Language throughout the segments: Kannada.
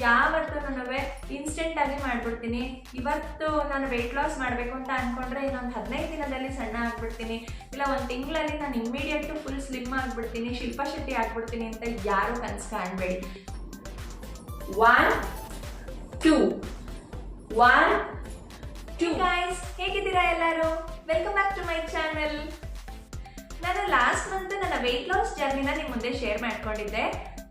ಯಾವತ್ತೂ ಇನ್ಸ್ಟೆಂಟ್ ಆಗಿ ಮಾಡ್ಬಿಡ್ತೀನಿ. ಇವತ್ತು ನಾನು ವೆಯ್ಟ್ ಲಾಸ್ ಮಾಡಬೇಕು ಅಂತ ಅನ್ಕೊಂಡ್ರೆ ಇನ್ನೊಂದು ಹದಿನೈದು ದಿನದಲ್ಲಿ ಸಣ್ಣ ಆಗ್ಬಿಡ್ತೀನಿ. ಇಲ್ಲ, ಒಂದು ತಿಂಗಳಲ್ಲಿ ನಾನು ಇಮ್ಮಿಡಿಯೇಟು ಫುಲ್ ಸ್ಲಿಮ್ ಆಗ್ಬಿಡ್ತೀನಿ ಶಿಲ್ಪಾ ಆಗ್ಬಿಡ್ತೀನಿ ಅಂತ ಯಾರು ಕನ್ಸು ಕಾಣಬೇಡಿ. One two one two guys ಹೇಗಿದ್ದೀರಾ ಎಲ್ಲರೂ? Welcome back to my channel ನಾನು ಲಾಸ್ಟ್ ಮಂತ್ ನನ್ನ ವೆಯ್ಟ್ ಲಾಸ್ ಜರ್ನಿನ ನಿಮ್ಮ ಮುಂದೆ ಶೇರ್ ಮಾಡ್ಕೊಂಡಿದ್ದೆ.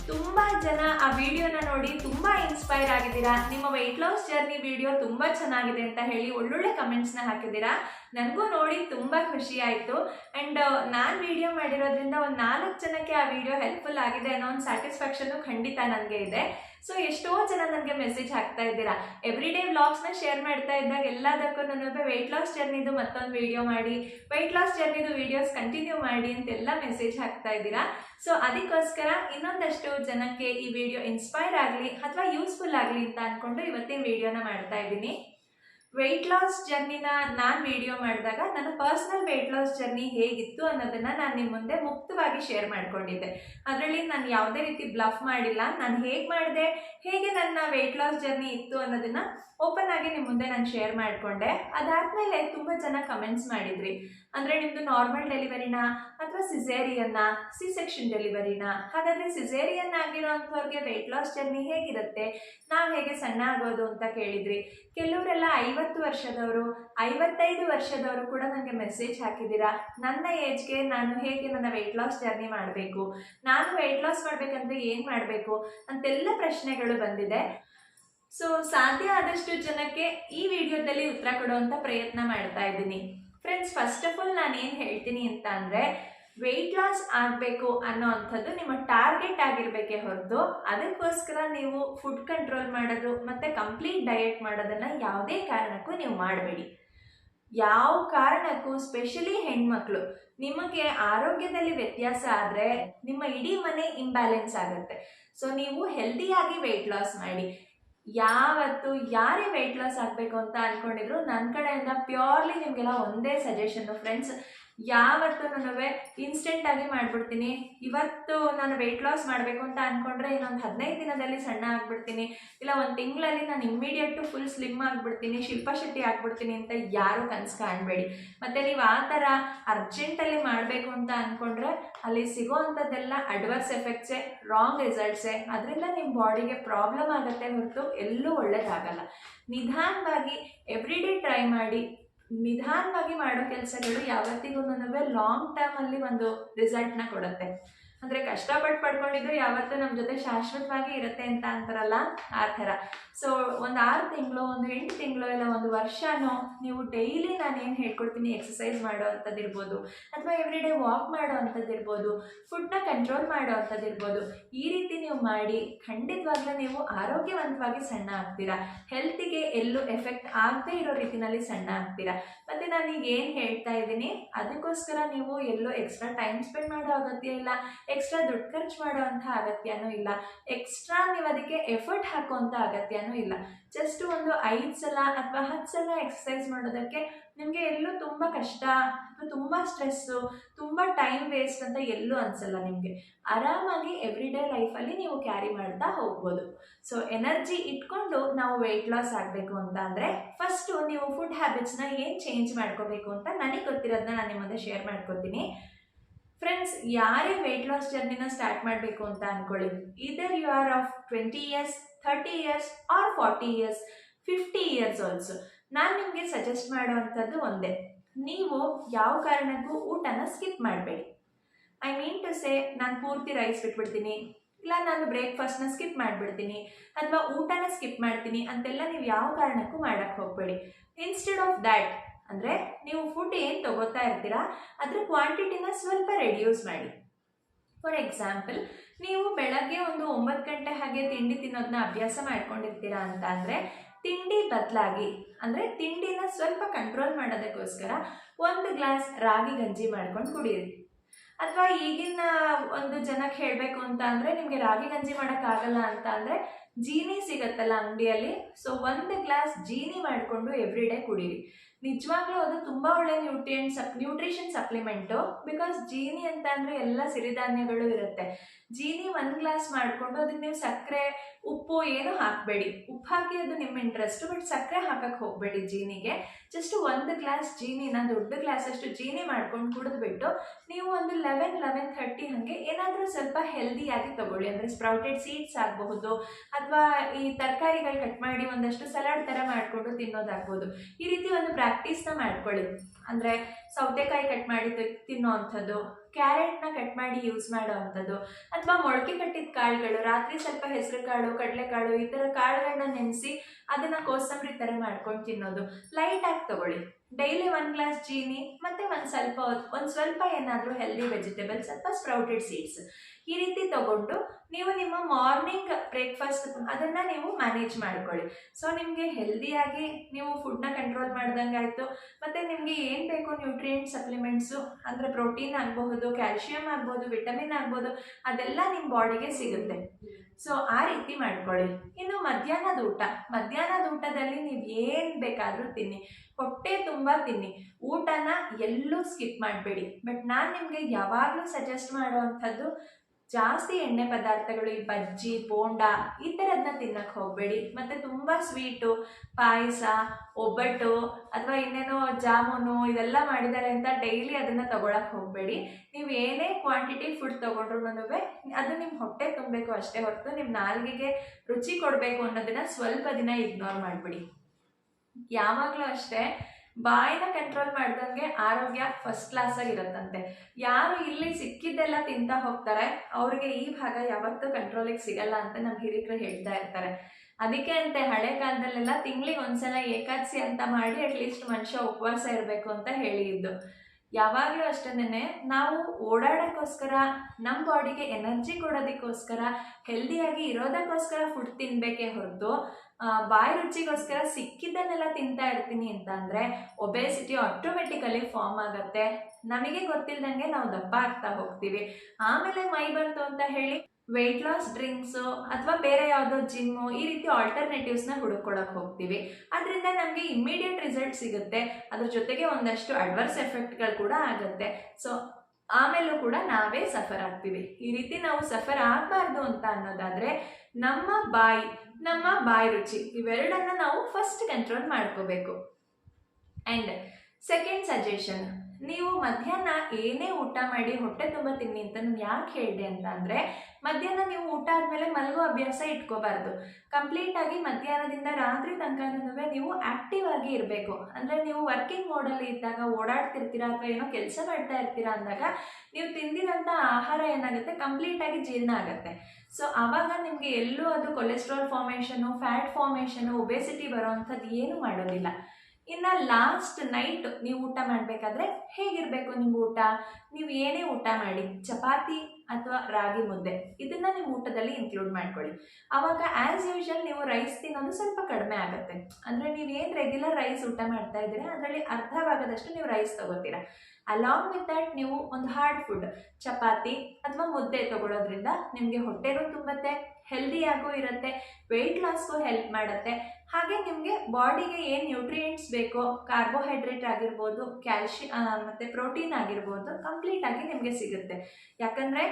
ತುಂಬಾ ಜನ ಆ ವಿಡಿಯೋನ ನೋಡಿ ತುಂಬಾ ಇನ್ಸ್ಪೈರ್ ಆಗಿದ್ದೀರಾ? ನಿಮ್ಮ ವೆಯ್ಟ್ ಲಾಸ್ ಜರ್ನಿ ವಿಡಿಯೋ ತುಂಬಾ ಚೆನ್ನಾಗಿದೆ ಅಂತ ಹೇಳಿ ಒಳ್ಳೊಳ್ಳೆ ಕಮೆಂಟ್ಸ್ನ ಹಾಕಿದ್ದೀರಾ? ನನಗೂ ನೋಡಿ ತುಂಬಾ ಖುಷಿ ಆಯಿತು. ಅಂಡ್ ನಾನು ವಿಡಿಯೋ ಮಾಡಿರೋದ್ರಿಂದ ಒಂದು ನಾಲ್ಕು ಜನಕ್ಕೆ ಆ ವಿಡಿಯೋ ಹೆಲ್ಪ್ಫುಲ್ ಆಗಿದೆ ಅನ್ನೋ ಒಂದು ಸ್ಯಾಟಿಸ್ಫ್ಯಾಕ್ಷನು ಖಂಡಿತ ನನಗೆ ಇದೆ. ಸೊ ಎಷ್ಟೋ ಜನ ನನಗೆ ಮೆಸೇಜ್ ಹಾಕ್ತಾ ಇದ್ದೀರಾ. ಎವ್ರಿ ಡೇ ವ್ಲಾಗ್ಸ್ನ ಶೇರ್ ಮಾಡ್ತಾ ಇದ್ದಾಗ ಎಲ್ಲದಕ್ಕೂ ನನ್ನ ವೆಯ್ಟ್ ಲಾಸ್ ಜರ್ನಿದು ಮತ್ತೊಂದು ವಿಡಿಯೋ ಮಾಡಿ ವೆಯ್ಟ್ ಲಾಸ್ ಜರ್ನಿದು ವಿಡಿಯೋಸ್ ಕಂಟಿನ್ಯೂ ಮಾಡಿ ಅಂತೆಲ್ಲ ಮೆಸೇಜ್ ಹಾಕ್ತಾ ಇದ್ದೀರಾ. ಸೊ ಅದಕ್ಕೋಸ್ಕರ ಇನ್ನೊಂದಷ್ಟು ಜನಕ್ಕೆ ಈ ವಿಡಿಯೋ ಇನ್ಸ್ಪೈರ್ ಆಗಲಿ, ಅಥವಾ ಯೂಸ್ಫುಲ್ ಆಗಲಿ ಅಂತ ಅಂದ್ಕೊಂಡು ಇವತ್ತಿನ ವಿಡಿಯೋನ ಮಾಡ್ತಾ ಇದ್ದೀನಿ. ವೆಯ್ಟ್ ಲಾಸ್ ಜರ್ನಿನ ನಾನು ವಿಡಿಯೋ ಮಾಡಿದಾಗ ನನ್ನ ಪರ್ಸ್ನಲ್ ವೆಯ್ಟ್ ಲಾಸ್ ಜರ್ನಿ ಹೇಗಿತ್ತು ಅನ್ನೋದನ್ನು ನಾನು ನಿಮ್ಮ ಮುಂದೆ ಮುಕ್ತವಾಗಿ ಶೇರ್ ಮಾಡಿಕೊಂಡಿದ್ದೆ. ಅದರಲ್ಲಿ ನಾನು ಯಾವುದೇ ರೀತಿ ಬ್ಲಫ್ ಮಾಡಿಲ್ಲ, ನಾನು ಹೇಗೆ ಮಾಡಿದೆ, ಹೇಗೆ ನನ್ನ ವೆಯ್ಟ್ ಲಾಸ್ ಜರ್ನಿ ಇತ್ತು ಅನ್ನೋದನ್ನು ಓಪನ್ ಆಗಿ ನಿಮ್ಮ ಮುಂದೆ ನಾನು ಶೇರ್ ಮಾಡಿಕೊಂಡೆ. ಅದಾದಮೇಲೆ ತುಂಬ ಜನ ಕಮೆಂಟ್ಸ್ ಮಾಡಿದ್ರಿ. ಅಂದರೆ ನಿಮ್ಮದು ನಾರ್ಮಲ್ ಡೆಲಿವರಿನ ಅಥವಾ ಸಿಸೇರಿಯನ್ನ ಸಿ ಸೆಕ್ಷನ್ ಡೆಲಿವರಿನ ಹಾಗಾದರೆ ಸಿಸೇರಿಯನ್ ಆಗಿರೋಂಥವ್ರಿಗೆ ವೆಯ್ಟ್ ಲಾಸ್ ಜರ್ನಿ ಹೇಗಿರುತ್ತೆ? ನಾವು ಹೇಗೆ ಸಣ್ಣ ಆಗೋದು ಅಂತ ಕೇಳಿದ್ರಿ. ಕೆಲವರೆಲ್ಲ ಐವತ್ತು ವರ್ಷದವರು, ಐವತ್ತೈದು ವರ್ಷದವರು ಕೂಡ ನನಗೆ ಮೆಸೇಜ್ ಹಾಕಿದ್ದೀರಾ? ನನ್ನ ಏಜ್ಗೆ ನಾನು ಹೇಗೆ ನನ್ನ ವೆಯ್ಟ್ ಲಾಸ್ ಜರ್ನಿ ಮಾಡಬೇಕು? ನಾನು ವೆಯ್ಟ್ ಲಾಸ್ ಮಾಡಬೇಕಂದ್ರೆ ಏನು ಮಾಡಬೇಕು? ಅಂತೆಲ್ಲ ಪ್ರಶ್ನೆಗಳು ಬಂದಿದೆ. ಸೊ ಸಾಧ್ಯ ಆದಷ್ಟು ಜನಕ್ಕೆ ಈ ವಿಡಿಯೋದಲ್ಲಿ ಉತ್ತರ ಕೊಡುವಂಥ ಪ್ರಯತ್ನ ಮಾಡ್ತಾ ಇದ್ದೀನಿ. ಫ್ರೆಂಡ್ಸ್ ಫಸ್ಟ್ ಆಫ್ ಆಲ್ ನಾನು ಏನು ಹೇಳ್ತೀನಿ ಅಂತ ಅಂದರೆ ವೆಯ್ಟ್ ಲಾಸ್ ಆಗಬೇಕು ಅನ್ನೋ ಅಂಥದ್ದು ನಿಮ್ಮ ಟಾರ್ಗೆಟ್ ಆಗಿರಬೇಕೇ ಹೊರತು ಅದಕ್ಕೋಸ್ಕರ ನೀವು ಫುಡ್ ಕಂಟ್ರೋಲ್ ಮಾಡೋದು ಮತ್ತು ಕಂಪ್ಲೀಟ್ ಡಯೆಟ್ ಮಾಡೋದನ್ನು ಯಾವುದೇ ಕಾರಣಕ್ಕೂ ನೀವು ಮಾಡಬೇಡಿ. ಯಾವ ಕಾರಣಕ್ಕೂ ಸ್ಪೆಷಲಿ ಹೆಣ್ಮಕ್ಳು, ನಿಮಗೆ ಆರೋಗ್ಯದಲ್ಲಿ ವ್ಯತ್ಯಾಸ ಆದರೆ ನಿಮ್ಮ ಇಡೀ ಮನೆ ಇಂಬ್ಯಾಲೆನ್ಸ್ ಆಗುತ್ತೆ. ಸೊ ನೀವು ಹೆಲ್ದಿಯಾಗಿ ವೆಯ್ಟ್ ಲಾಸ್ ಮಾಡಿ. ಯಾವತ್ತು ಯಾರೇ ವೆಯ್ಟ್ ಲಾಸ್ ಆಗಬೇಕು ಅಂತ ಅಂದ್ಕೊಂಡಿದ್ರು ನನ್ನ ಕಡೆಯಿಂದ ಪ್ಯೂರ್ಲಿ ನಿಮಗೆಲ್ಲ ಒಂದೇ ಸಜೆಷನ್ನು ಫ್ರೆಂಡ್ಸ್ ಯಾವತ್ತು ಇನ್ಸ್ಟೆಂಟ್ ಆಗಿ ಮಾಡ್ಬಿಡ್ತೀನಿ. ಇವತ್ತು ನಾನು ವೆಯ್ಟ್ ಲಾಸ್ ಮಾಡಬೇಕು ಅಂತ ಅಂದ್ಕೊಂಡ್ರೆ ಇನ್ನೊಂದು ಹದಿನೈದು ದಿನದಲ್ಲಿ ಸಣ್ಣ ಆಗ್ಬಿಡ್ತೀನಿ. ಇಲ್ಲ ಒಂದು ತಿಂಗಳಲ್ಲಿ ನಾನು ಇಮ್ಮಿಡಿಯೇಟು ಫುಲ್ ಸ್ಲಿಮ್ ಆಗಿಬಿಡ್ತೀನಿ, ಶಿಲ್ಪಾ ಶೆಟ್ಟಿ ಆಗ್ಬಿಡ್ತೀನಿ ಅಂತ ಯಾರು ಕನ್ಸು ಕಾಣಬೇಡಿ. ಮತ್ತು ನೀವು ಆ ಥರ ಅರ್ಜೆಂಟಲ್ಲಿ ಮಾಡಬೇಕು ಅಂತ ಅಂದ್ಕೊಂಡ್ರೆ ಅಲ್ಲಿ ಸಿಗೋ ಅಂಥದ್ದೆಲ್ಲ ಅಡ್ವರ್ಸ್ ಎಫೆಕ್ಟ್ಸೇ ರಾಂಗ್ ರಿಸಲ್ಟ್ಸೇ ಅದರಿಂದ ನಿಮ್ಮ ಬಾಡಿಗೆ ಪ್ರಾಬ್ಲಮ್ ಆಗುತ್ತೆ ಹೊರತು ಎಲ್ಲೂ ಒಳ್ಳೇದಾಗಲ್ಲ. ನಿಧಾನವಾಗಿ ಎವ್ರಿ ಡೇ ಟ್ರೈ ಮಾಡಿ ನಿಧಾನವಾಗಿ ಮಾಡೋ ಕೆಲಸಗಳು ಯಾವತ್ತಿಗೂ ಲಾಂಗ್ ಟರ್ಮಲ್ಲಿ ಒಂದು ರಿಸಲ್ಟ್ನ ಕೊಡುತ್ತೆ. ಅಂದರೆ ಕಷ್ಟಪಟ್ಟು ಪಡ್ಕೊಂಡಿದ್ದು ಯಾವತ್ತೂ ನಮ್ಮ ಜೊತೆ ಶಾಶ್ವತವಾಗಿ ಇರುತ್ತೆ ಅಂತ ಅಂತಾರಲ್ಲ ಆ ಥರ. ಸೊ ಒಂದು ಆರು ತಿಂಗಳು, ಒಂದು ಎಂಟು ತಿಂಗಳು ಇಲ್ಲ ಒಂದು ವರ್ಷನೋ ನೀವು ಡೈಲಿ ನಾನು ಏನು ಹೇಳ್ಕೊಡ್ತೀನಿ ಎಕ್ಸಸೈಸ್ ಮಾಡೋ ಅಂಥದ್ದಿರ್ಬೋದು ಅಥವಾ ಎವ್ರಿ ಡೇ ವಾಕ್ ಮಾಡೋ ಅಂಥದ್ದಿರ್ಬೋದು ಫುಡ್ನ ಕಂಟ್ರೋಲ್ ಮಾಡೋ ಅಂಥದ್ದಿರ್ಬೋದು, ಈ ರೀತಿ ನೀವು ಮಾಡಿ ಖಂಡಿತವಾಗ್ಲೂ ನೀವು ಆರೋಗ್ಯವಂತವಾಗಿ ಸಣ್ಣ ಆಗ್ತೀರಾ. ಹೆಲ್ತಿಗೆ ಎಲ್ಲೂ ಎಫೆಕ್ಟ್ ಆಗದೇ ಇರೋ ರೀತಿನಲ್ಲಿ ಸಣ್ಣ ಆಗ್ತೀರಾ. ಮತ್ತು ನಾನೀಗ ಏನು ಹೇಳ್ತಾ ಇದ್ದೀನಿ, ಅದಕ್ಕೋಸ್ಕರ ನೀವು ಎಲ್ಲೋ ಎಕ್ಸ್ಟ್ರಾ ಟೈಮ್ ಸ್ಪೆಂಡ್ ಮಾಡೋ ಅಗತ್ಯ ಇಲ್ಲ. ಎಕ್ಸ್ಟ್ರಾ ದುಡ್ಡು ಖರ್ಚು ಮಾಡೋವಂಥ ಅಗತ್ಯನೂ ಇಲ್ಲ. ಎಕ್ಸ್ಟ್ರಾ ನೀವು ಅದಕ್ಕೆ ಎಫರ್ಟ್ ಹಾಕುವಂಥ ಅಗತ್ಯನೂ ಇಲ್ಲ. ಜಸ್ಟ್ ಒಂದು ಐದು ಸಲ ಅಥವಾ ಹತ್ತು ಸಲ ಎಕ್ಸಸೈಸ್ ಮಾಡೋದಕ್ಕೆ ನಿಮಗೆ ಎಲ್ಲೂ ತುಂಬ ಕಷ್ಟ, ಅಥವಾ ತುಂಬ ಸ್ಟ್ರೆಸ್ಸು ತುಂಬ ಟೈಮ್ ವೇಸ್ಟ್ ಅಂತ ಎಲ್ಲೂ ಅನಿಸಲ್ಲ ನಿಮಗೆ. ಆರಾಮಾಗಿ ಎವ್ರಿ ಡೇ ಲೈಫಲ್ಲಿ ನೀವು ಕ್ಯಾರಿ ಮಾಡ್ತಾ ಹೋಗ್ಬೋದು. ಸೊ ಎನರ್ಜಿ ಇಟ್ಕೊಂಡು ನಾವು ವೆಯ್ಟ್ ಲಾಸ್ ಆಗಬೇಕು ಅಂತ ಅಂದರೆ ಫಸ್ಟು ನೀವು ಫುಡ್ ಹ್ಯಾಬಿಟ್ಸ್ನ ಏನು ಚೇಂಜ್ ಮಾಡ್ಕೋಬೇಕು ಅಂತ ನನಗೆ ಗೊತ್ತಿರೋದನ್ನ ನಾನು ನಿಮ್ಮ ಮುಂದೆ ಶೇರ್ ಮಾಡ್ಕೊತೀನಿ. ಫ್ರೆಂಡ್ಸ್ ಯಾರೇ ವೆಯ್ಟ್ ಲಾಸ್ ಜರ್ನಿನ ಸ್ಟಾರ್ಟ್ ಮಾಡಬೇಕು ಅಂತ ಅಂದ್ಕೊಳ್ಳಿ either you are of twenty years thirty years or forty years fifty years also ನಾನು ನಿಮಗೆ ಸಜೆಸ್ಟ್ ಮಾಡುವಂಥದ್ದು ಒಂದೇ. ನೀವು ಯಾವ ಕಾರಣಕ್ಕೂ ಊಟನ ಸ್ಕಿಪ್ ಮಾಡಬೇಡಿ. ಐ ಮೀನ್ ಟು ಸೇ ನಾನು ಪೂರ್ತಿ ರೈಸ್ ಬಿಟ್ಬಿಡ್ತೀನಿ. ಇಲ್ಲ, ನಾನು ಬ್ರೇಕ್ಫಾಸ್ಟ್ನ ಸ್ಕಿಪ್ ಮಾಡಿಬಿಡ್ತೀನಿ. ಅಥವಾ ಊಟನ ಸ್ಕಿಪ್ ಮಾಡ್ತೀನಿ ಅಂತೆಲ್ಲ ನೀವು ಯಾವ ಕಾರಣಕ್ಕೂ ಮಾಡೋಕ್ಕೆ ಹೋಗಬೇಡಿ. ಇನ್ಸ್ಟೆಡ್ ಆಫ್ ದ್ಯಾಟ್ ಅಂದರೆ ನೀವು ಫುಡ್ ಏನು ತಗೋತಾ ಇರ್ತೀರಾ, ಅದರ ಕ್ವಾಂಟಿಟಿನ ಸ್ವಲ್ಪ ರೆಡ್ಯೂಸ್ ಮಾಡಿ. ಫಾರ್ ಎಕ್ಸಾಂಪಲ್ ನೀವು ಬೆಳಗ್ಗೆ ಒಂದು ಒಂಬತ್ತು ಗಂಟೆ ಹಾಗೆ ತಿಂಡಿ ತಿನ್ನೋದನ್ನ ಅಭ್ಯಾಸ ಮಾಡ್ಕೊಂಡಿರ್ತೀರಾ ಅಂತ ಅಂದರೆ, ತಿಂಡಿ ಬದಲಾಗಿ, ಅಂದರೆ ತಿಂಡಿನ ಸ್ವಲ್ಪ ಕಂಟ್ರೋಲ್ ಮಾಡೋದಕ್ಕೋಸ್ಕರ ಒಂದು ಗ್ಲಾಸ್ ರಾಗಿ ಗಂಜಿ ಮಾಡ್ಕೊಂಡು ಕುಡಿಯಿರಿ ಅಥವಾ ಈಗಿನ ಒಂದು ಜನಕ್ಕೆ ಹೇಳಬೇಕು ಅಂತ ಅಂದರೆ, ನಿಮಗೆ ರಾಗಿ ಗಂಜಿ ಮಾಡೋಕ್ಕಾಗಲ್ಲ ಅಂತ ಅಂದರೆ, ಜೀನಿ ಸಿಗತ್ತಲ್ಲ ಅಂಗಡಿಯಲ್ಲಿ ಸೊ ಒಂದು ಗ್ಲಾಸ್ ಜೀನಿ ಮಾಡಿಕೊಂಡು ಎವ್ರಿ ಡೇ ಕುಡೀರಿ. ನಿಜವಾಗ್ಲೂ ಅದು ತುಂಬ ಒಳ್ಳೆ ನ್ಯೂಟ್ರಿಯೆಂಟ್ ಸಪ್ ನ್ಯೂಟ್ರಿಷನ್ ಸಪ್ಲಿಮೆಂಟು ಬಿಕಾಸ್ ಜೀನಿ ಅಂತ ಅಂದರೆ ಎಲ್ಲ ಸಿರಿಧಾನ್ಯಗಳು ಇರುತ್ತೆ. ಜೀನಿ ಒಂದು ಗ್ಲಾಸ್ ಮಾಡಿಕೊಂಡು ಅದಕ್ಕೆ ನೀವು ಸಕ್ಕರೆ, ಉಪ್ಪು ಏನು ಹಾಕಬೇಡಿ. ಉಪ್ಪು ಹಾಕಿ ಅದು ನಿಮ್ಮ ಇಂಟ್ರೆಸ್ಟು ಬಟ್ ಸಕ್ಕರೆ ಹಾಕಕ್ಕೆ ಹೋಗಬೇಡಿ ಜೀನಿಗೆ. ಜಸ್ಟ್ ಒಂದು ಗ್ಲಾಸ್ ಜೀನಿನ ದೊಡ್ಡ ಗ್ಲಾಸಷ್ಟು ಜೀನಿ ಮಾಡ್ಕೊಂಡು ಕುಡಿದ್ಬಿಟ್ಟು ನೀವು ಒಂದು ಲೆವೆನ್ ಲೆವೆನ್ ಥರ್ಟಿ ಹಾಗೆ ಏನಾದರೂ ಸ್ವಲ್ಪ ಹೆಲ್ದಿಯಾಗಿ ತಗೊಳ್ಳಿ. ಅಂದರೆ ಸ್ಪ್ರೌಟೆಡ್ ಸೀಡ್ಸ್ ಆಗಬಹುದು, ಅಥವಾ ಈ ತರಕಾರಿಗಳು ಕಟ್ ಮಾಡಿ ಒಂದಷ್ಟು ಸಲಾಡ್ ಥರ ಮಾಡಿಕೊಂಡು ತಿನ್ನೋದಾಗ್ಬೋದು ಈ ರೀತಿ ಒಂದು ಪ್ರಾಕ್ಟೀಸ್ನ ಮಾಡ್ಕೊಳ್ಳಿ. ಅಂದರೆ ಸೌತೆಕಾಯಿ ಕಟ್ ಮಾಡಿ ತಿನ್ನೋ ಅಂಥದ್ದು ಕ್ಯಾರೆಟ್ನ ಕಟ್ ಮಾಡಿ ಯೂಸ್ ಮಾಡೋ ಅಂಥದ್ದು, ಅಥವಾ ಮೊಳಕೆ ಕಟ್ಟಿದ ಕಾಳುಗಳು, ರಾತ್ರಿ ಸ್ವಲ್ಪ ಹೆಸರು ಕಾಳು ಕಡಲೆಕಾಳು ಈ ಥರ ಕಾಳುಗಳನ್ನ ನೆನೆಸಿ ಅದನ್ನು ಕೋಸಂಬರಿ ಥರ ಮಾಡ್ಕೊಂಡು ತಿನ್ನೋದು. ಲೈಟಾಗಿ ತಗೊಳ್ಳಿ. ಡೈಲಿ ಒನ್ ಗ್ಲಾಸ್ ಜೀನಿ ಮತ್ತು ಒಂದು ಸ್ವಲ್ಪ ಒಂದು ಸ್ವಲ್ಪ ಏನಾದರೂ ಹೆಲ್ದಿ ವೆಜಿಟೇಬಲ್ಸ್ ಅಥವಾ ಸ್ಪ್ರೌಟೆಡ್ ಸೀಡ್ಸ್ ಈ ರೀತಿ ತಗೊಂಡು ನೀವು ನಿಮ್ಮ ಮಾರ್ನಿಂಗ್ ಬ್ರೇಕ್ಫಾಸ್ಟ್ ಅದನ್ನು ನೀವು ಮ್ಯಾನೇಜ್ ಮಾಡ್ಕೊಳ್ಳಿ. ಸೊ ನಿಮಗೆ ಹೆಲ್ದಿಯಾಗಿ ನೀವು ಫುಡ್ನ ಕಂಟ್ರೋಲ್ ಮಾಡ್ದಂಗೆ ಆಯಿತು. ಮತ್ತು ನಿಮಗೆ ಏನು ಬೇಕು ನ್ಯೂಟ್ರಿಯೆಂಟ್ ಸಪ್ಲಿಮೆಂಟ್ಸು ಅಂದರೆ ಪ್ರೋಟೀನ್ ಆಗಬಹುದು ಕ್ಯಾಲ್ಶಿಯಂ ಆಗ್ಬೋದು ವಿಟಮಿನ್ ಆಗ್ಬೋದು ಅದೆಲ್ಲ ನಿಮ್ಮ ಬಾಡಿಗೆ ಸಿಗುತ್ತೆ. ಸೊ ಆ ರೀತಿ ಮಾಡ್ಕೊಳ್ಳಿ. ಇನ್ನು ಮಧ್ಯಾಹ್ನದ ಊಟ. ಮಧ್ಯಾಹ್ನದ ಊಟದಲ್ಲಿ ನೀವು ಏನು ಬೇಕಾದರೂ ತಿನ್ನಿ. ಹೊಟ್ಟೆ ತುಂಬ ತಿನ್ನಿ. ಊಟನ ಎಲ್ಲೂ ಸ್ಕಿಪ್ ಮಾಡಬೇಡಿ. ಬಟ್ ನಾನು ನಿಮಗೆ ಯಾವಾಗಲೂ ಸಜೆಸ್ಟ್ ಮಾಡುವಂಥದ್ದು ಜಾಸ್ತಿ ಎಣ್ಣೆ ಪದಾರ್ಥಗಳು ಈ ಬಜ್ಜಿ, ಬೋಂಡ ಈ ಥರದನ್ನ ತಿನ್ನಕ್ಕೆ ಹೋಗಬೇಡಿ. ಮತ್ತು ತುಂಬ ಸ್ವೀಟು ಪಾಯಸ, ಒಬ್ಬಟ್ಟು ಅಥವಾ ಇನ್ನೇನೋ ಜಾಮೂನು ಇದೆಲ್ಲ ಮಾಡಿದ್ದಾರೆ ಅಂತ ಡೈಲಿ ಅದನ್ನು ತಗೊಳಕ್ಕೆ ಹೋಗಬೇಡಿ. ನೀವು ಏನೇ ಕ್ವಾಂಟಿಟಿ ಫುಡ್ ತೊಗೊಂಡ್ರು ಅದು ನಿಮ್ಮ ಹೊಟ್ಟೆ ತುಂಬಬೇಕು ಅಷ್ಟೇ ಹೊರತು ನಿಮ್ಮ ನಾಲ್ಗೆಗೆ ರುಚಿ ಕೊಡಬೇಕು ಅನ್ನೋದನ್ನ ಸ್ವಲ್ಪ ದಿನ ಇಗ್ನೋರ್ ಮಾಡಿಬಿಡಿ. ಯಾವಾಗಲೂ ಅಷ್ಟೇ ಬಾಯಿನ ಕಂಟ್ರೋಲ್ ಮಾಡ್ದಂಗೆ ಆರೋಗ್ಯ ಫಸ್ಟ್ ಕ್ಲಾಸ್ ಆಗಿರುತ್ತಂತೆ ಯಾರು ಇಲ್ಲಿ ಸಿಕ್ಕಿದ್ದೆಲ್ಲ ತಿಂತಾ ಹೋಗ್ತಾರೆ, ಅವ್ರಿಗೆ ಈ ಭಾಗ ಯಾವತ್ತೂ ಕಂಟ್ರೋಲಿಗೆ ಸಿಗಲ್ಲ ಅಂತ ನಮ್ಮ ಹಿರಿಕರು ಹೇಳ್ತಾ ಇರ್ತಾರೆ. ಅದಕ್ಕೆ ಅಂತೆ ಹಳೆ ಕಾಲದಲ್ಲೆಲ್ಲ ತಿಂಗಳಿಗೆ ಒಂದ್ಸಲ ಏಕಾದಶಿ ಅಂತ ಮಾಡಿ ಅಟ್ಲೀಸ್ಟ್ ಮನುಷ್ಯ ಉಪವಾಸ ಇರಬೇಕು ಅಂತ ಹೇಳಿದ್ದು. ಯಾವಾಗಲೂ ಅಷ್ಟೇನೆ ನಾವು ಓಡಾಡೋಕ್ಕೋಸ್ಕರ ನಮ್ಮ ಬಾಡಿಗೆ ಎನರ್ಜಿ ಕೊಡೋದಕ್ಕೋಸ್ಕರ ಹೆಲ್ದಿಯಾಗಿ ಇರೋದಕ್ಕೋಸ್ಕರ ಫುಡ್ ತಿನ್ನಬೇಕೇ ಹೊರತು ಬಾಯಿ ರುಚಿಗೋಸ್ಕರ ಸಿಕ್ಕಿದ್ದನ್ನೆಲ್ಲ ತಿಂತಾ ಇರ್ತೀನಿ ಅಂತ ಅಂದರೆ ಒಬೆಸಿಟಿ ಆಟೋಮೆಟಿಕಲಿ ಫಾರ್ಮ್ ಆಗುತ್ತೆ. ನಮಗೆ ಗೊತ್ತಿಲ್ಲದಂಗೆ ನಾವು ದಪ್ಪ ಆಗ್ತಾ ಹೋಗ್ತೀವಿ. ಆಮೇಲೆ ಮೈ ಬಂತು ಅಂತ ಹೇಳಿ ವೆಯ್ಟ್ ಲಾಸ್ ಡ್ರಿಂಕ್ಸು ಅಥವಾ ಬೇರೆ ಯಾವುದೋ ಜಿಮ್ಮು ಈ ರೀತಿ ಆಲ್ಟರ್ನೇಟಿವ್ಸ್ನ ಹುಡುಕೊಳಕ್ಕೆ ಹೋಗ್ತೀವಿ. ಅದರಿಂದ ನಮಗೆ ಇಮ್ಮಿಡಿಯೇಟ್ ರಿಸಲ್ಟ್ ಸಿಗುತ್ತೆ. ಅದ್ರ ಜೊತೆಗೆ ಒಂದಷ್ಟು ಅಡ್ವರ್ಸ್ ಎಫೆಕ್ಟ್ಗಳು ಕೂಡ ಆಗುತ್ತೆ. ಸೊ ಆಮೇಲೂ ಕೂಡ ನಾವೇ ಸಫರ್ ಆಗ್ತೀವಿ. ಈ ರೀತಿ ನಾವು ಸಫರ್ ಆಗಬಾರ್ದು ಅಂತ ಅನ್ನೋದಾದರೆ ನಮ್ಮ ಬಾಯಿ ನಮ್ಮ ಬಾಯಿ ರುಚಿ ಇವೆರಡನ್ನ ನಾವು ಫಸ್ಟ್ ಕಂಟ್ರೋಲ್ ಮಾಡ್ಕೋಬೇಕು. ಆ್ಯಂಡ್ ಸೆಕೆಂಡ್ ಸಜೆಷನ್ ನೀವು ಮಧ್ಯಾಹ್ನ ಏನೇ ಊಟ ಮಾಡಿ ಹೊಟ್ಟೆ ತುಂಬ ತಿನ್ನಿ ಅಂತ ನಾನು ಯಾಕೆ ಹೇಳಿದೆ ಅಂತ ಅಂದರೆ, ಮಧ್ಯಾಹ್ನ ನೀವು ಊಟ ಆದಮೇಲೆ ಮಲಗೋ ಅಭ್ಯಾಸ ಇಟ್ಕೋಬಾರ್ದು. ಕಂಪ್ಲೀಟಾಗಿ ಮಧ್ಯಾಹ್ನದಿಂದ ರಾತ್ರಿ ತನಕನೂ ನೀವು ಆ್ಯಕ್ಟಿವ್ ಆಗಿ ಇರಬೇಕು. ಅಂದರೆ ನೀವು ವರ್ಕಿಂಗ್ ಮೋಡಲ್ಲಿ ಇದ್ದಾಗ, ಓಡಾಡ್ತಿರ್ತೀರಾ ಅಥವಾ ಏನೋ ಕೆಲಸ ಮಾಡ್ತಾ ಇರ್ತೀರಾ ಅಂದಾಗ, ನೀವು ತಿಂದಿರೋಂಥ ಆಹಾರ ಏನಾಗುತ್ತೆ? ಕಂಪ್ಲೀಟಾಗಿ ಜೀರ್ಣ ಆಗುತ್ತೆ. ಸೊ ಆವಾಗ ನಿಮಗೆ ಎಲ್ಲೂ ಅದು cholesterol formation fat formation obesity ಬರೋವಂಥದ್ದು ಏನು ಮಾಡೋದಿಲ್ಲ. ಇನ್ನು ಲಾಸ್ಟ್ ನೈಟ್ ನೀವು ಊಟ ಮಾಡಬೇಕಾದ್ರೆ ಹೇಗಿರಬೇಕು ನಿಮ್ಮ ಊಟ? ನೀವು ಏನೇ ಊಟ ಮಾಡಿ, ಚಪಾತಿ ಅಥವಾ ರಾಗಿ ಮುದ್ದೆ, ಇದನ್ನು ನಿಮ್ಮ ಊಟದಲ್ಲಿ ಇನ್ಕ್ಲೂಡ್ ಮಾಡ್ಕೊಳ್ಳಿ. ಆವಾಗ ಆ್ಯಸ್ ಯೂಶಲ್ ನೀವು ರೈಸ್ ತಿನ್ನೋದು ಸ್ವಲ್ಪ ಕಡಿಮೆ ಆಗುತ್ತೆ. ಅಂದರೆ ನೀವು ಏನು ರೆಗ್ಯುಲರ್ ರೈಸ್ ಊಟ ಮಾಡ್ತಾ ಇದ್ದೀರಾ, ಅದರಲ್ಲಿ ಅರ್ಧ ಭಾಗದಷ್ಟು ನೀವು ರೈಸ್ ತಗೋತೀರಾ. ಅಲಾಂಗ್ ವಿತ್ ದಟ್ ನೀವು ಒಂದು ಹಾರ್ಡ್ ಫುಡ್ ಚಪಾತಿ ಅಥವಾ ಮುದ್ದೆ ತಗೊಳ್ಳೋದ್ರಿಂದ ನಿಮಗೆ ಹೊಟ್ಟೆನೂ ತುಂಬತ್ತೆ ಹೆಲ್ದಿಯಾಗೂ ಇರುತ್ತೆ ವೆಯ್ಟ್ ಲಾಸ್ಗೂ ಹೆಲ್ಪ್ ಮಾಡುತ್ತೆ. ಹಾಗೆ ನಿಮಗೆ ಬಾಡಿಗೆ ಏನು ನ್ಯೂಟ್ರಿಯೆಂಟ್ಸ್ ಬೇಕೋ ಕಾರ್ಬೋಹೈಡ್ರೇಟ್ ಆಗಿರ್ಬೋದು ಕ್ಯಾಲ್ಶಿ ಮತ್ತು ಪ್ರೋಟೀನ್ ಆಗಿರ್ಬೋದು ಕಂಪ್ಲೀಟಾಗಿ ನಿಮಗೆ ಸಿಗುತ್ತೆ. ಯಾಕಂದರೆ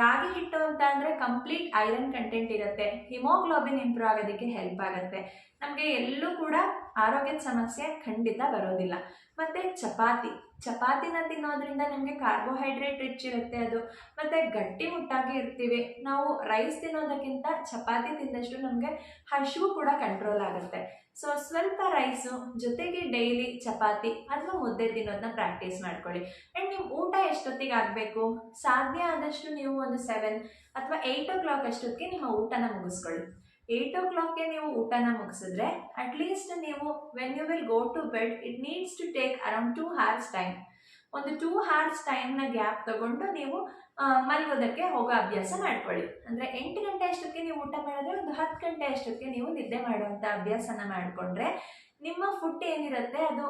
ರಾಗಿ ಹಿಟ್ಟು ಅಂತ ಅಂದರೆ ಕಂಪ್ಲೀಟ್ ಐರನ್ ಕಂಟೆಂಟ್ ಇರುತ್ತೆ. ಹಿಮೋಗ್ಲೋಬಿನ್ ಇಂಪ್ರೂವ್ ಆಗೋದಕ್ಕೆ ಹೆಲ್ಪ್ ಆಗುತ್ತೆ. ನಮಗೆ ಎಲ್ಲೂ ಕೂಡ ಆರೋಗ್ಯದ ಸಮಸ್ಯೆ ಖಂಡಿತ ಬರೋದಿಲ್ಲ. ಮತ್ತು ಚಪಾತಿ, ಚಪಾತಿನ ತಿನ್ನೋದ್ರಿಂದ ನಮಗೆ ಕಾರ್ಬೋಹೈಡ್ರೇಟ್ ರಿಚ್ ಇರುತ್ತೆ ಅದು. ಮತ್ತು ಗಟ್ಟಿ ಮುಟ್ಟಾಗಿ ಇರ್ತೀವಿ. ನಾವು ರೈಸ್ ತಿನ್ನೋದಕ್ಕಿಂತ ಚಪಾತಿ ತಿಂದಷ್ಟು ನಮಗೆ ಹಸಿವು ಕೂಡ ಕಂಟ್ರೋಲ್ ಆಗುತ್ತೆ. ಸೊ ಸ್ವಲ್ಪ ರೈಸು ಜೊತೆಗೆ ಡೈಲಿ ಚಪಾತಿ ಅಥವಾ ಮುದ್ದೆ ತಿನ್ನೋದನ್ನ ಪ್ರಾಕ್ಟೀಸ್ ಮಾಡ್ಕೊಳ್ಳಿ. ಆ್ಯಂಡ್ ನಿಮ್ಮ ಊಟ ಎಷ್ಟೊತ್ತಿಗೆ ಆಗಬೇಕು? ಸಾಧ್ಯ ಆದಷ್ಟು ನೀವು ಒಂದು ಸೆವೆನ್ ಅಥವಾ ಏಯ್ಟ್ ಓ ಕ್ಲಾಕ್ ಅಷ್ಟೊತ್ತಿಗೆ ನಿಮ್ಮ ಊಟನ ಮುಗಿಸ್ಕೊಳ್ಳಿ. ಏಯ್ಟ್ ಓ ಕ್ಲಾಕ್ಗೆ ನೀವು ಊಟನ ಮುಗಿಸಿದ್ರೆ ಅಟ್ಲೀಸ್ಟ್ ನೀವು when you will go to bed it needs to take around two hours time ಒಂದು ಟೂ ಹಾರ್ಸ್ ಟೈಮ್ನ ಗ್ಯಾಪ್ ತಗೊಂಡು ನೀವು ಮಲಗೋದಕ್ಕೆ ಹೋಗೋ ಅಭ್ಯಾಸ ಮಾಡ್ಕೊಳ್ಳಿ. ಅಂದರೆ ಎಂಟು ಗಂಟೆ ಅಷ್ಟೊತ್ತಿಗೆ ನೀವು ಊಟ ಮಾಡಿದ್ರೆ ಒಂದು ಹತ್ತು ಗಂಟೆ ಅಷ್ಟೊತ್ತಿಗೆ ನೀವು ನಿದ್ದೆ ಮಾಡುವಂಥ ಅಭ್ಯಾಸನ ಮಾಡಿಕೊಂಡ್ರೆ, ನಿಮ್ಮ ಫುಡ್ ಏನಿರುತ್ತೆ, ಅದು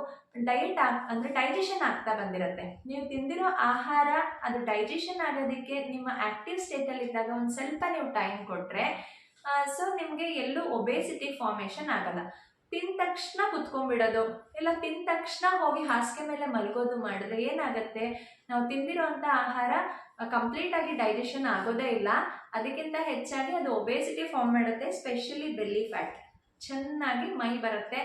ಡಯಟ್ ಆಗ್, ಅಂದರೆ ಡೈಜೆಷನ್ ಆಗ್ತಾ ಬಂದಿರುತ್ತೆ. ನೀವು ತಿಂದಿರೋ ಆಹಾರ, ಅದು ಡೈಜೆಷನ್ ಆಗೋದಕ್ಕೆ ನಿಮ್ಮ ಆ್ಯಕ್ಟಿವ್ ಸ್ಟೇಟಲ್ಲಿದ್ದಾಗ ಒಂದು ಸ್ವಲ್ಪ ನೀವು ಟೈಮ್ ಕೊಟ್ಟರೆ ಸೊ ನಿಮಗೆ ಎಲ್ಲೂ ಒಬೇಸಿಟಿ ಫಾರ್ಮೇಷನ್ ಆಗಲ್ಲ. ತಿಂದ ತಕ್ಷಣ ಕುತ್ಕೊಂಡ್ಬಿಡೋದು, ಇಲ್ಲ ತಿಂದ ತಕ್ಷಣ ಹೋಗಿ ಹಾಸಿಗೆ ಮೇಲೆ ಮಲಗೋದು ಮಾಡಿದ್ರೆ ಏನಾಗುತ್ತೆ? ನಾವು ತಿಂದಿರೋಂಥ ಆಹಾರ ಕಂಪ್ಲೀಟ್ ಆಗಿ ಡೈಜೆಷನ್ ಆಗೋದೇ ಇಲ್ಲ. ಅದಕ್ಕಿಂತ ಹೆಚ್ಚಾಗಿ ಅದು ಒಬೇಸಿಟಿ ಫಾರ್ಮ್ ಮಾಡುತ್ತೆ ಸ್ಪೆಷಲಿ ಬೆಲ್ಲಿ ಫ್ಯಾಟ್ ಚೆನ್ನಾಗಿ ಮೈ ಬರುತ್ತೆ,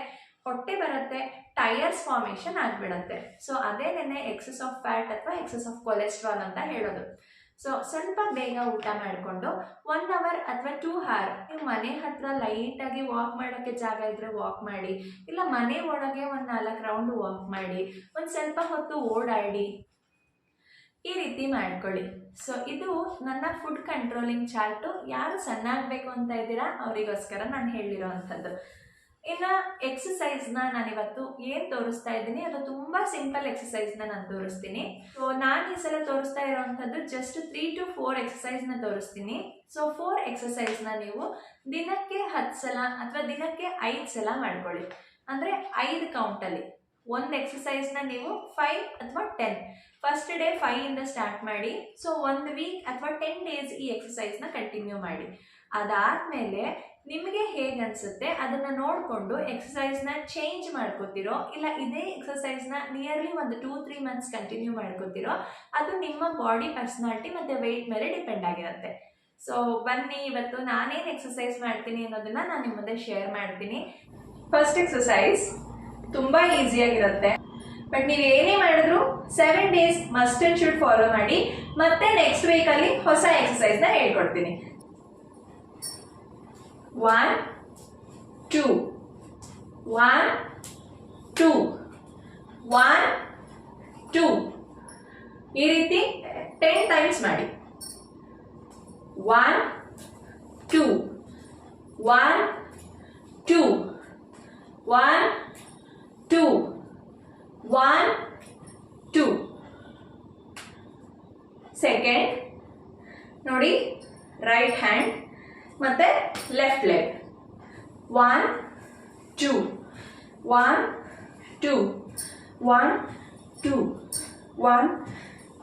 ಹೊಟ್ಟೆ ಬರುತ್ತೆ ಟೈರ್ಸ್ ಫಾರ್ಮೇಷನ್ ಆಗಿಬಿಡುತ್ತೆ. ಸೊ ಅದೇನೇ ಎಕ್ಸಸ್ ಆಫ್ ಫ್ಯಾಟ್ ಅಥವಾ ಎಕ್ಸಸ್ ಆಫ್ ಕೊಲೆಸ್ಟ್ರಾಲ್ ಅಂತ ಹೇಳೋದು. ಸೊ ಸ್ವಲ್ಪ ಬೇಗ ಊಟ ಮಾಡಿಕೊಂಡು ಒನ್ ಅವರ್ ಅಥವಾ ಟೂ ಅವರ್ ನೀವು ಮನೆ ಹತ್ರ ಲೈಟಾಗಿ ವಾಕ್ ಮಾಡೋಕ್ಕೆ ಜಾಗ ಇದ್ದರೆ ವಾಕ್ ಮಾಡಿ, ಇಲ್ಲ ಮನೆ ಒಳಗೆ ಒಂದು ನಾಲ್ಕು ರೌಂಡ್ ವಾಕ್ ಮಾಡಿ, ಒಂದು ಸ್ವಲ್ಪ ಹೊತ್ತು ಓಡಾಡಿ ಈ ರೀತಿ ಮಾಡ್ಕೊಳ್ಳಿ. ಸೊ ಇದು ನನ್ನ ಫುಡ್ ಕಂಟ್ರೋಲಿಂಗ್ ಚಾರ್ಟು ಯಾರು ಸಣ್ಣ ಆಗಬೇಕು ಅಂತ ಇದ್ದೀರಾ? ಅವರಿಗೋಸ್ಕರ ನಾನು ಹೇಳಿರೋ ಅಂಥದ್ದು ಇನ್ನು ಎಕ್ಸಸೈಸ್ನ ನಾನಿವತ್ತು ಏನು ತೋರಿಸ್ತಾ ಇದ್ದೀನಿ, ಅದು ತುಂಬ ಸಿಂಪಲ್ ಎಕ್ಸಸೈಸ್ನ ನಾನು ತೋರಿಸ್ತೀನಿ. ಸೊ ನಾನು ಈ ಸಲ ತೋರಿಸ್ತಾ ಇರೋವಂಥದ್ದು ಜಸ್ಟ್ ತ್ರೀ ಟು ಫೋರ್ ಎಕ್ಸಸೈಸ್ನ ತೋರಿಸ್ತೀನಿ. ಸೊ ಫೋರ್ ಎಕ್ಸಸೈಸ್ನ ನೀವು ದಿನಕ್ಕೆ ಹತ್ತು ಸಲ ಅಥವಾ ದಿನಕ್ಕೆ ಐದು ಸಲ ಮಾಡ್ಕೊಳ್ಳಿ. ಅಂದರೆ ಐದು ಕೌಂಟಲ್ಲಿ ಒಂದು ಎಕ್ಸಸೈಸ್ನ ನೀವು ಫೈವ್ ಅಥವಾ ಟೆನ್ ಫಸ್ಟ್ ಡೇ ಫೈವಿಂದ ಸ್ಟಾರ್ಟ್ ಮಾಡಿ ಸೊ ಒಂದು ವೀಕ್ ಅಥವಾ ಟೆನ್ ಡೇಸ್ ಈ ಎಕ್ಸಸೈಸ್ನ ಕಂಟಿನ್ಯೂ ಮಾಡಿ. ಅದಾದಮೇಲೆ ನಿಮಗೆ ಹೇಗೆ ಅನಿಸುತ್ತೆ? ಅದನ್ನು ನೋಡಿಕೊಂಡು ಎಕ್ಸಸೈಸ್ನ ಚೇಂಜ್ ಮಾಡ್ಕೋತಿರೋ, ಇಲ್ಲ ಇದೇ ಎಕ್ಸಸೈಸ್ನ ನಿಯರ್ಲಿ ಒಂದು ಟೂ ತ್ರೀ ಮಂತ್ಸ್ ಕಂಟಿನ್ಯೂ ಮಾಡ್ಕೋತಿರೋ, ಅದು ನಿಮ್ಮ ಬಾಡಿ ಪರ್ಸ್ನಾಲಿಟಿ ಮತ್ತು ವೆಯ್ಟ್ ಮೇಲೆ ಡಿಪೆಂಡ್ ಆಗಿರುತ್ತೆ. ಸೊ ಬನ್ನಿ, ಇವತ್ತು ನಾನೇನು ಎಕ್ಸಸೈಸ್ ಮಾಡ್ತೀನಿ ಅನ್ನೋದನ್ನ ನಾನು ನಿಮ್ಮ ಮುಂದೆ ಶೇರ್ ಮಾಡ್ತೀನಿ. ಫಸ್ಟ್ ಎಕ್ಸಸೈಸ್ ತುಂಬ ಈಸಿಯಾಗಿರುತ್ತೆ ಬಟ್ ನೀವು ಏನೇ ಮಾಡಿದ್ರು seven days must and should follow ಮಾಡಿ ಮತ್ತೆ ನೆಕ್ಸ್ಟ್ ವೀಕಲ್ಲಿ ಹೊಸ ಎಕ್ಸಸೈಸ್ನ ಹೇಳ್ಕೊಡ್ತೀನಿ. One two one two one two ಈ ರೀತಿ ಟೆನ್ ಟೈಮ್ಸ್ ಮಾಡಿ. One two one two one two one two second ನೋಡಿ ರೈಟ್ ಹ್ಯಾಂಡ್ ಮತ್ತು left leg one two one two one two one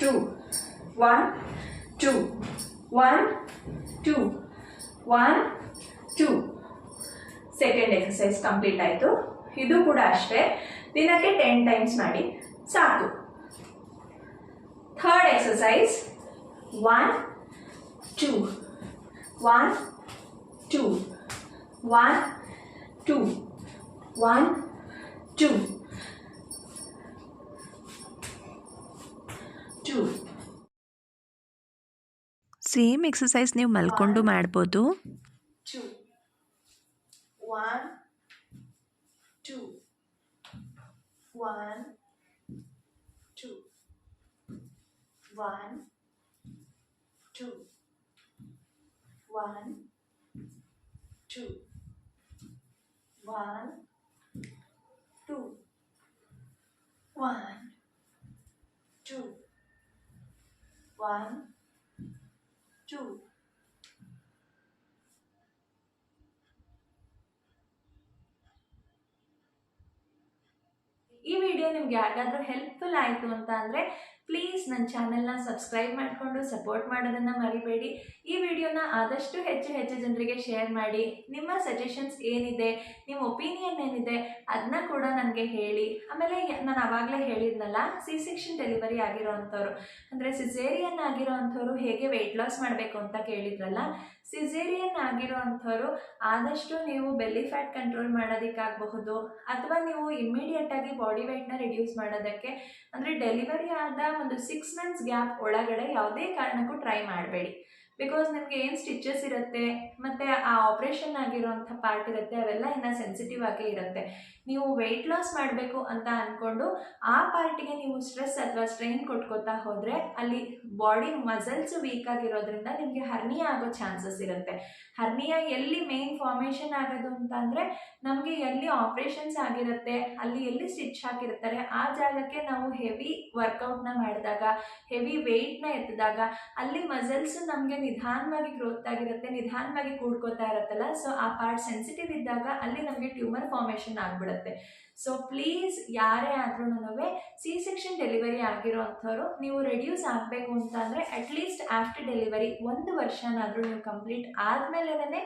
two one two one two one two second exercise complete ಆಯಿತು. ಇದು ಕೂಡ ಅಷ್ಟೇ. ದಿನಕ್ಕೆ ಟೆನ್ ಟೈಮ್ಸ್ ಮಾಡಿ ಸಾಕು. Third exercise one two one two one two one two two same exercise ನೀವು ಮಲ್ಕೊಂಡು ಮಾಡ್ಬೋದು. two, one, two, one, two, one, two, one, two, one, two, one, two, one, two. ಈ ವಿಡಿಯೋ ನಿಮ್ಗೆ ಯಾರಿಗಾದ್ರೂ ಹೆಲ್ಪ್ಫುಲ್ ಆಯಿತು ಅಂತ ಅಂದರೆ ಪ್ಲೀಸ್ ನನ್ನ ಚಾನೆಲ್ನ ಸಬ್ಸ್ಕ್ರೈಬ್ ಮಾಡಿಕೊಂಡು ಸಪೋರ್ಟ್ ಮಾಡೋದನ್ನು ಮರಿಬೇಡಿ. ಈ ವಿಡಿಯೋನ ಆದಷ್ಟು ಹೆಚ್ಚು ಹೆಚ್ಚು ಜನರಿಗೆ ಶೇರ್ ಮಾಡಿ. ನಿಮ್ಮ ಸಜೆಷನ್ಸ್ ಏನಿದೆ, ನಿಮ್ಮ ಒಪಿನಿಯನ್ ಏನಿದೆ ಅದನ್ನ ಕೂಡ ನನಗೆ ಹೇಳಿ. ಆಮೇಲೆ ನಾನು ಆವಾಗಲೇ ಹೇಳಿದ್ನಲ್ಲ ಸಿ ಸೆಕ್ಷನ್ ಡೆಲಿವರಿ ಆಗಿರೋ ಅಂಥವ್ರು ಅಂದರೆ ಸಿಸೇರಿಯನ್ ಆಗಿರೋ ಅಂಥವ್ರು ಹೇಗೆ ವೆಯ್ಟ್ ಲಾಸ್ ಮಾಡಬೇಕು ಅಂತ ಕೇಳಿದ್ರಲ್ಲ ಸಿಸೇರಿಯನ್ ಆಗಿರೋ ಅಂಥವ್ರು ಆದಷ್ಟು ನೀವು ಬೆಲ್ಲಿ ಫ್ಯಾಟ್ ಕಂಟ್ರೋಲ್ ಮಾಡೋದಕ್ಕಾಗಬಹುದು. ಅಥವಾ ನೀವು ಇಮ್ಮಿಡಿಯೇಟಾಗಿ ಬಾಡಿ ವೆಯ್ಟ್ನ ರಿಡ್ಯೂಸ್ ಮಾಡೋದಕ್ಕೆ, ಅಂದರೆ ಡೆಲಿವರಿ ಆದ ಒಂದು ಸಿಕ್ಸ್ ಮಂತ್ಸ್ ಗ್ಯಾಪ್ ಒಳಗಡೆ ಯಾವುದೇ ಕಾರಣಕ್ಕೂ ಟ್ರೈ ಮಾಡಬೇಡಿ. ಬಿಕಾಸ್ ನಿಮಗೆ ಏನು ಸ್ಟಿಚಸ್ ಇರುತ್ತೆ, ಮತ್ತು ಆ ಆಪ್ರೇಷನ್ ಆಗಿರೋಂಥ ಪಾರ್ಟ್ ಇರುತ್ತೆ, ಅವೆಲ್ಲ ಇನ್ನು ಸೆನ್ಸಿಟಿವ್ ಆಗೇ ಇರುತ್ತೆ. ನೀವು ವೆಯ್ಟ್ ಲಾಸ್ ಮಾಡಬೇಕು ಅಂತ ಅಂದ್ಕೊಂಡು ಆ ಪಾರ್ಟಿಗೆ ನೀವು ಸ್ಟ್ರೆಸ್ ಅಥವಾ ಸ್ಟ್ರೈನ್ ಕೊಟ್ಕೋತಾ ಹೋದರೆ ಅಲ್ಲಿ ಬಾಡಿ ಮಸಲ್ಸ್ ವೀಕ್ ಆಗಿರೋದ್ರಿಂದ ನಿಮಗೆ ಹರ್ನಿಯಾ ಆಗೋ ಚಾನ್ಸಸ್ ಇರುತ್ತೆ. ಹರ್ನಿಯಾ ಎಲ್ಲಿ ಮೇನ್ ಫಾರ್ಮೇಷನ್ ಆಗೋದು ಅಂತ ಅಂದರೆ ನಮಗೆ ಎಲ್ಲಿ ಆಪ್ರೇಷನ್ಸ್ ಆಗಿರುತ್ತೆ, ಅಲ್ಲಿ ಎಲ್ಲಿ ಸ್ಟಿಚ್ ಹಾಕಿರ್ತಾರೆ, ಆ ಜಾಗಕ್ಕೆ ನಾವು ಹೆವಿ ವರ್ಕೌಟ್ನ ಮಾಡಿದಾಗ ಹೆವಿ ವೆಯ್ಟ್ನ ಎತ್ತಿದಾಗ, ಅಲ್ಲಿ ಮಸಲ್ಸ್ ನಮಗೆ ನಿಧಾನವಾಗಿ ಗ್ರೋತ್ ಆಗಿರುತ್ತೆ, ನಿಧಾನವಾಗಿ ಕೂಡ್ಕೋತಾ ಇರುತ್ತಲ್ಲ ಸೊ ಆ ಪಾರ್ಟ್ ಸೆನ್ಸಿಟಿವ್ ಇದ್ದಾಗ ಅಲ್ಲಿ ನಮಗೆ ಟ್ಯೂಮರ್ ಫಾರ್ಮೇಷನ್ ಆಗಿಬಿಡುತ್ತೆ. ಸೊ ಪ್ಲೀಸ್ ಯಾರೇ ಆದ್ರೂ ಸಿ ಸೆಕ್ಷನ್ ಡೆಲಿವರಿ ಆಗಿರೋ ಅಂಥವ್ರು ನೀವು ರೆಡ್ಯೂಸ್ ಆಗಬೇಕು ಅಂತ ಅಂದರೆ ಅಟ್ಲೀಸ್ಟ್ ಆಫ್ಟರ್ ಡೆಲಿವರಿ ಒಂದು ವರ್ಷನಾದರೂ ನೀವು ಕಂಪ್ಲೀಟ್ ಆದಮೇಲೆ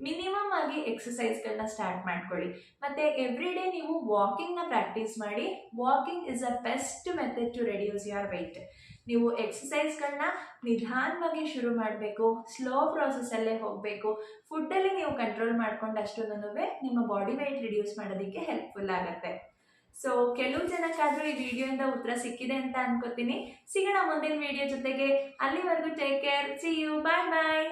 ಮಿನಿಮಮ್ ಆಗಿ ಎಕ್ಸಸೈಸ್ಗಳನ್ನ ಸ್ಟಾರ್ಟ್ ಮಾಡ್ಕೊಳ್ಳಿ. ಮತ್ತು ಎವ್ರಿ ಡೇ ನೀವು ವಾಕಿಂಗ್ನ ಪ್ರಾಕ್ಟೀಸ್ ಮಾಡಿ walking is a best method to reduce your weight ನೀವು ಎಕ್ಸಸೈಸ್ಗಳನ್ನ ನಿಧಾನವಾಗಿ ಶುರು ಮಾಡಬೇಕು ಸ್ಲೋ ಪ್ರಾಸೆಸ್ಸಲ್ಲೇ ಹೋಗಬೇಕು. ಫುಡ್ಡಲ್ಲಿ ನೀವು ಕಂಟ್ರೋಲ್ ಮಾಡ್ಕೊಂಡಷ್ಟು ನಿಮ್ಮ ಬಾಡಿ ವೆಯ್ಟ್ ರಿಡ್ಯೂಸ್ ಮಾಡೋದಕ್ಕೆ ಹೆಲ್ಪ್ಫುಲ್ ಆಗುತ್ತೆ. ಸೊ ಕೆಲವು ಜನಕ್ಕಾದರೂ ಈ ವಿಡಿಯೋಯಿಂದ ಉತ್ತರ ಸಿಕ್ಕಿದೆ ಅಂತ ಅನ್ಕೋತೀನಿ. ಸಿಗೋಣ ಮುಂದಿನ ವಿಡಿಯೋ ಜೊತೆಗೆ. ಅಲ್ಲಿವರೆಗೂ take care see you bye bye